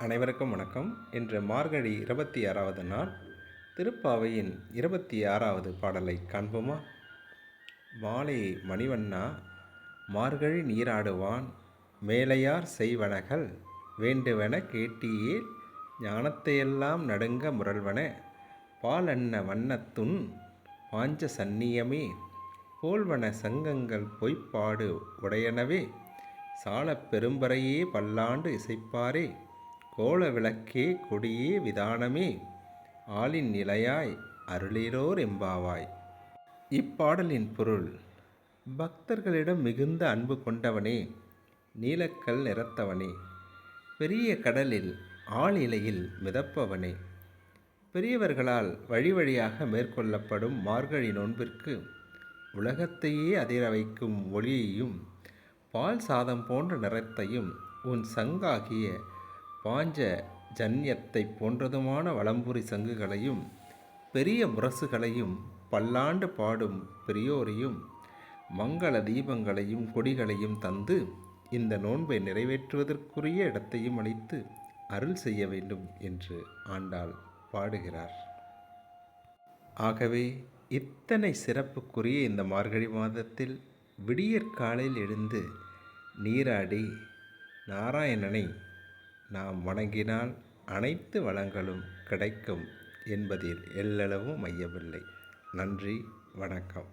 அனைவருக்கும் வணக்கம். இன்று மார்கழி இருபத்தி ஆறாவது நாள். திருப்பாவையின் இருபத்தி ஆறாவது பாடலை காண்போமா? மாலை மணிவண்ணா மார்கழி நீராடுவான் மேலையார் செய்வனகள் வேண்டுவன கேட்டியேல் ஞானத்தையெல்லாம் நடுங்க முரல்வன பாலன்ன வண்ணத்துன் பாஞ்ச சன்னியமே போல்வன சங்கங்கள் பொய்ப்பாடு உடையனவே சாலப் பெரும்பறையே பல்லாண்டு இசைப்பாரே கோல விளக்கே கொடியே விதானமே. ஆளின் நிலையாய் அருளிலோர் எம்பாவாய். இப்பாடலின் பொருள் பக்தர்களிடம் மிகுந்த அன்பு கொண்டவனே நீலக்கல் நிறத்தவனே. பெரிய கடலில் ஆளிலையில் மிதப்பவனே. பெரியவர்களால் வழி வழியாக மேற்கொள்ளப்படும் மார்கழி நோன்பிற்கு உலகத்தையே அதிர வைக்கும் ஒளியையும் பால் சாதம் போன்ற நிறத்தையும் உன் சங்காகிய பாஞ்ச ஜன்யத்தை போன்றதுமான வளம்புரி சங்குகளையும் பெரிய முரசுகளையும் பல்லாண்டு பாடும் பெரியோரையும் மங்கள தீபங்களையும் கொடிகளையும் தந்து இந்த நோன்பை நிறைவேற்றுவதற்குரிய இடத்தையும் அளித்து அருள் செய்ய வேண்டும் என்று ஆண்டாள் பாடுகிறார். ஆகவே இத்தனை சிறப்புக்குரிய இந்த மார்கழி மாதத்தில் விடியற்காலையில் எழுந்து நீராடி நாராயணனை நாம் வணங்கினால் அனைத்து வளங்களும் கிடைக்கும் என்பதில் எல்லளவும் மையமில்லை நன்றி வணக்கம்.